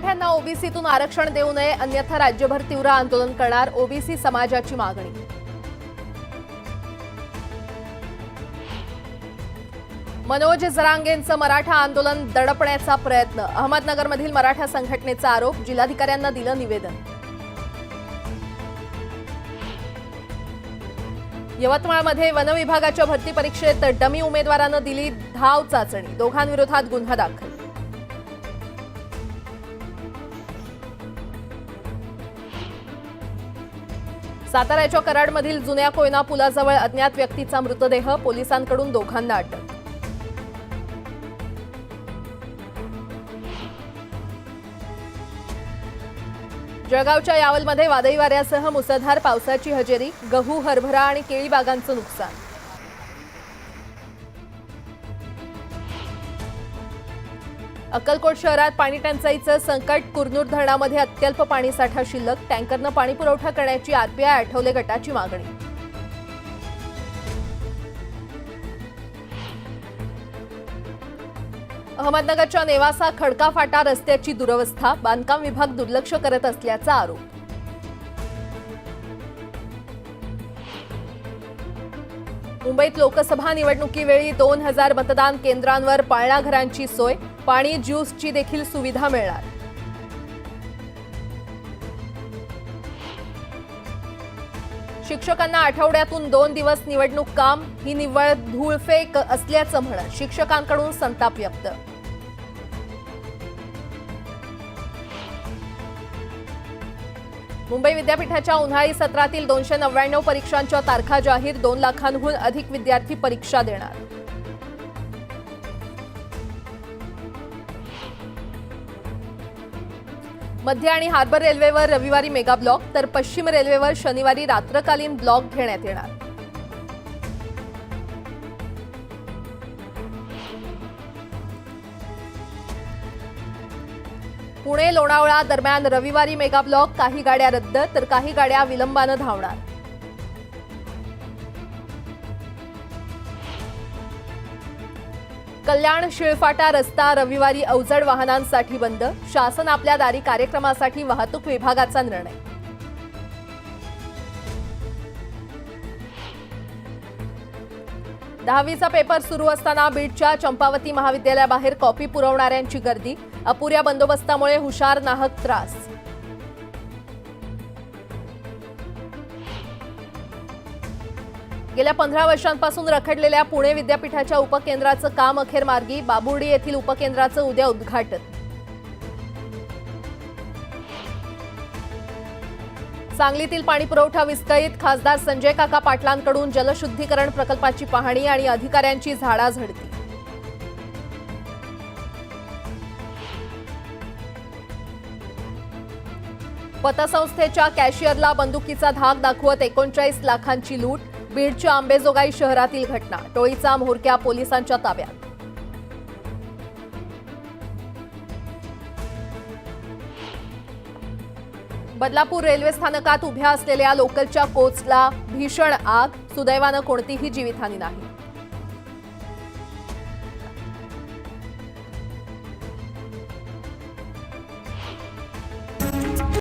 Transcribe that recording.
मराठ्यांना ओबीसीतून आरक्षण देऊ नये अन्यथा राज्यभर तीव्र आंदोलन करणार ओबीसी समाजाची मागणी. मनोज जरांगेंचं मराठा आंदोलन दडपण्याचा प्रयत्न. अहमदनगरमधील मराठा संघटनेचा आरोप जिल्हाधिकाऱ्यांना दिलं निवेदन. यवतमाळमध्ये वनविभागाच्या भरती परीक्षेत डमी उमेदवारानं दिली धाव चाचणी. दोघांविरोधात गुन्हा दाखल. साताऱ्याच्या कराडमधील जुन्या कोयना पुलाजवळ अज्ञात व्यक्तीचा मृतदेह पोलिसांकडून दोघांना अटक. जळगावच्या यावलमध्ये वादळी वाऱ्यासह मुसळधार पावसाची हजेरी गहू हरभरा आणि केळी बागांचं नुकसान. अक्कलकोट शहरात पाणी टंचाईचं संकट कुरनूर धरणामध्ये अत्यल्प पाणीसाठा शिल्लक टँकरनं पाणी पुरवठा करण्याची आरपीआय आठवले गटाची मागणी. अहमदनगरच्या नेवासा खडका फाटा रस्त्याची दुरवस्था बांधकाम विभाग दुर्लक्ष करत असल्याचा आरोप. मुंबईत लोकसभा निवडणुकीवेळी दोन हजार मतदान केंद्रांवर पाळणाघरांची सोय पाणी ज्यूसची देखील सुविधा मिळणार. शिक्षकांना आठवड्यातून दोन दिवस निवडणूक काम ही निव्वळ धूळफेक असल्याचं म्हणत शिक्षकांकडून संताप व्यक्त. मुंबई विद्यापीठाच्या उन्हाळी सत्रातील दोनशे नव्याण्णव परीक्षांच्या तारखा जाहीर दोन लाखांहून अधिक विद्यार्थी परीक्षा देणार. मध्य आणि हार्बर रेल्वेवर रविवारी मेगा ब्लॉक तर पश्चिम रेल्वेवर शनिवारी रात्रकालीन ब्लॉक घेण्यात येणार. पुणे लोणावळा दरम्यान रविवारी मेगा ब्लॉक काही गाड्या रद्द तर काही गाड्या विलंबानं धावणार. कल्याण शिळफाटा रस्ता रविवारी अवजड वाहनांसाठी बंद शासन आपल्या दारी कार्यक्रमासाठी वाहतूक विभागाचा निर्णय. दहावीचा पेपर सुरू असताना बीडच्या चंपावती महाविद्यालयाबाहेर कॉपी पुरवणाऱ्यांची गर्दी अपुऱ्या बंदोबस्तामुळे हुशार नाहक त्रास. गेल्या पंधरा वर्षांपासून रखडलेल्या पुणे विद्यापीठाच्या उपकेंद्राचं काम अखेर मार्गी बाबुर्डी येथील उपकेंद्राचं उद्या उद्घाटन. सांगलीतील पाणी पुरवठा विस्कळीत खासदार संजय काका पाटलांकडून जलशुद्धीकरण प्रकल्पाची पाहणी आणि अधिकाऱ्यांची झाडाझडती. पतसंस्थेच्या कॅशियरला बंदुकीचा धाक दाखवत एकोणचाळीस लाखांची लूट बीडच्या आंबेजोगाई शहरातील घटना टोळीचा म्होरक्या पोलिसांच्या ताब्यात. बदलापूर रेल्वे स्थानकात उभ्या असलेल्या लोकलच्या कोचला भीषण आग सुदैवानं कोणतीही जीवितहानी नाही.